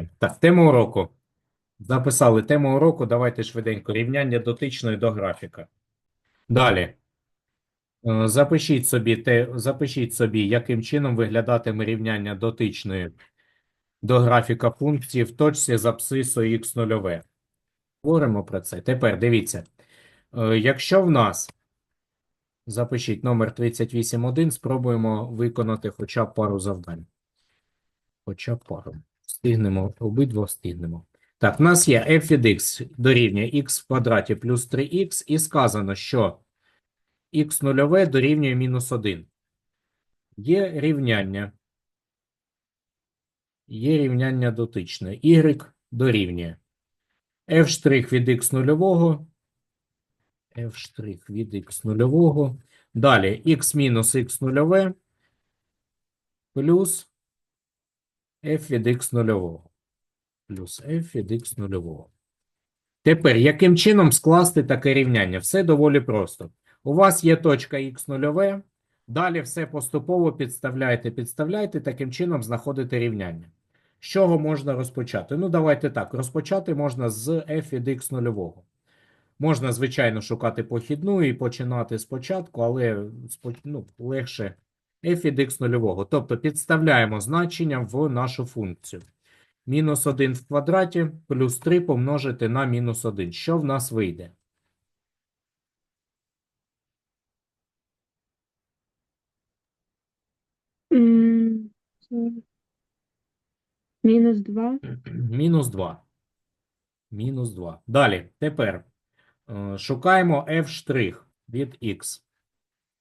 Записуємо. Так, тема уроку. Записали тему уроку. Давайте швиденько. Рівняння дотичної до графіка. Далі. Е, Запишіть собі, те, запишіть собі, яким чином виглядатиме рівняння дотичної до графіка функції в точці з абсцисою х0. Говоримо про це. Тепер дивіться. Е, Якщо в нас, запишіть номер 38.1, спробуємо виконати хоча б пару завдань. Хоча б пару. Встигнемо, обидва встигнемо. Так, в нас є f від x дорівнює x в квадраті плюс 3x, і сказано, що x нульове дорівнює мінус 1. Є рівняння. Є рівняння дотичне. y дорівнює f' від x нульового, f' від x нульового, далі x мінус x нульове плюс f від x нульового. Плюс f від x нульового. Тепер, яким чином скласти таке рівняння? Все доволі просто. У вас є точка x нульове, далі все поступово підставляєте, підставляєте, таким чином знаходите рівняння. З чого можна розпочати? Ну, давайте так. Розпочати можна з f від x нульового. Можна, звичайно, шукати похідну і починати спочатку, але ну, легше f від x нульового. Тобто підставляємо значення в нашу функцію. Мінус 1 в квадраті плюс 3 помножити на мінус 1. Що в нас вийде? Мінус 2. Мінус 2. Мінус 2. Далі. Тепер е, шукаємо f' від x.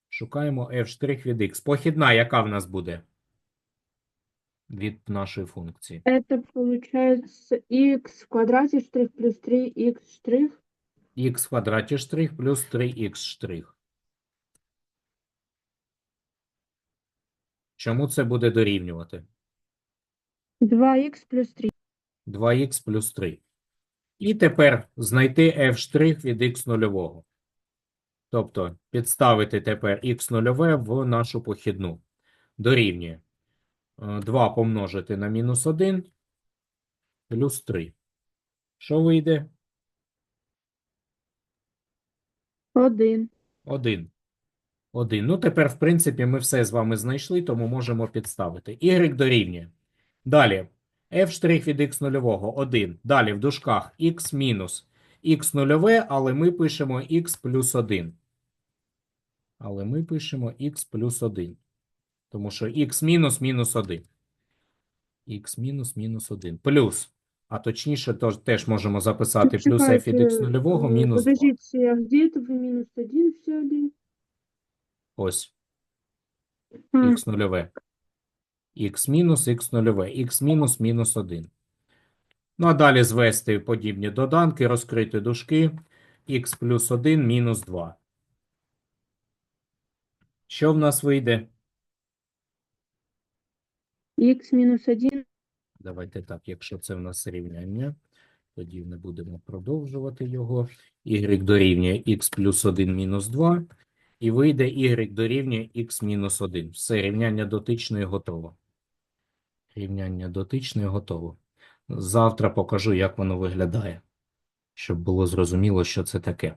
Шукаємо f' від x. Похідна, яка в нас буде? Від нашої функції. Это получается x в квадрате штрих плюс 3x штрих. x в квадраті штрих плюс 3x штрих. Чому це буде дорівнювати? 2x плюс 3. 2х плюс 3. І тепер знайти f' від x нульового. Тобто підставити тепер x нульове в нашу похідну. Дорівнює. Е, 2 помножити на мінус 1 плюс 3. Що вийде? 1. 1. 1. Ну, тепер, в принципі, ми все з вами знайшли, тому можемо підставити. Y дорівнює. Далі. f' від x нульового 1. Далі в дужках x мінус x нульове, але ми пишемо x плюс 1 Але ми пишемо x плюс 1. Тому що x мінус мінус 1. x мінус мінус 1. Плюс. А точніше, тож, теж можемо записати плюс f від x нульового э, мінус 2. Подождите, а где это вы минус 1 взяли? Ось. А, х нульове. х мінус, х нульове, х мінус, мінус 1. Ну, а далі звести подібні доданки, розкрити дужки, х плюс 1 мінус 2. Що в нас вийде? x минус 1. Давайте так, якщо це в нас рівняння, тоді не будемо продовжувати його. y дорівнює х плюс 1 мінус 2. І вийде y дорівнює х мінус 1. Все, рівняння дотичної готово. Рівняння дотичної готово. Завтра покажу, як воно виглядає, щоб було зрозуміло, що це таке.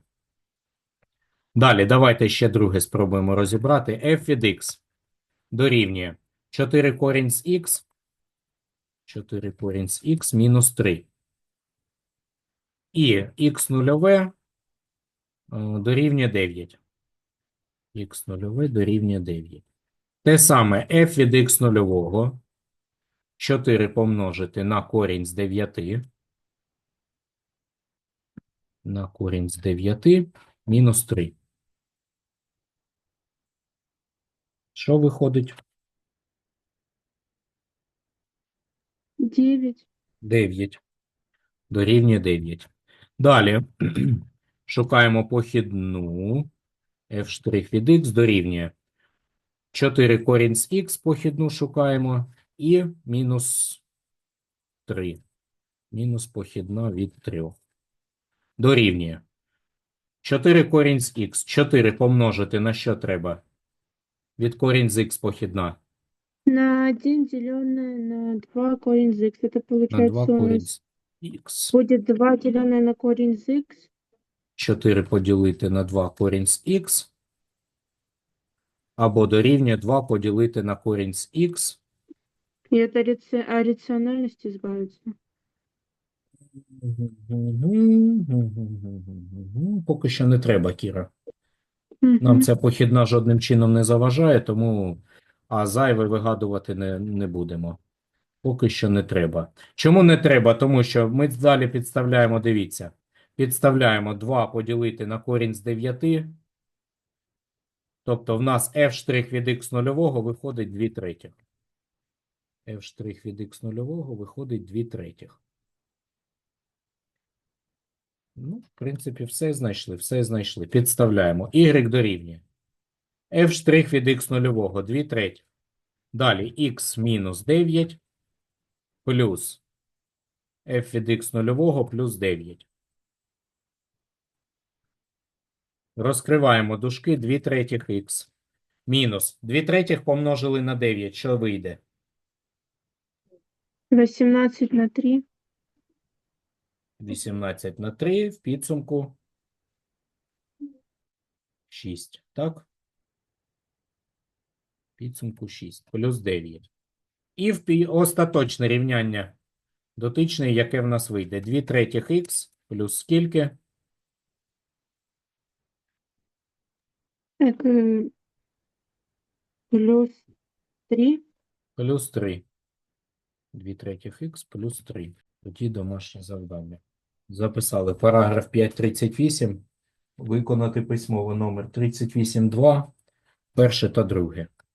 Далі, давайте ще друге спробуємо розібрати. f від x дорівнює 4 корінь з x, 4 корінь з x мінус 3. І x нульове е, дорівнює 9. x нульове дорівнює 9. Те саме f від x нульового 4 помножити на корінь з 9. На корінь з 9 мінус 3. Що виходить? 9. 9. Дорівнює 9. Далі шукаємо похідну. f' від x дорівнює 4 корінь з x похідну шукаємо і мінус 3. Мінус похідна від 3. Дорівнює 4 корінь з x. 4 помножити на що треба? Від корінь з x похідна. на 1 деленное на 2 корень из x. Это На получается 2 у корінь нас з х. будет 2 деленное на корень из x. 4 поділити на 2 корінь з х. Або дорівнює 2 поділити на корінь з х. И это раci- а рациональность избавиться. Поки що не треба, Кіра. Нам ця похідна жодним чином не заважає, тому а зайве вигадувати не, не будемо. Поки що не треба. Чому не треба? Тому що ми далі підставляємо, дивіться, підставляємо 2 поділити на корінь з 9. Тобто в нас f' від x нульового виходить 2 третіх. f' від x нульового виходить 2 третіх. Ну, в принципі, все знайшли, все знайшли. Підставляємо. Y дорівнює. f' від x нульового 2 третіх. Далі x мінус 9 плюс f від x нульового плюс 9. Розкриваємо дужки 2 третіх х. Мінус 2 третіх помножили на 9. Що вийде? 18 на 3. 18 на 3 в підсумку 6. Так? Підсумку 6 плюс 9. І в остаточне рівняння дотичне, яке в нас вийде? 2 третіх х плюс скільки? Так, э, плюс 3. Плюс 3. 2 третіх х плюс 3. Тоді домашнє завдання. Записали параграф 5.38. Виконати письмово номер 38.2. Перше та друге.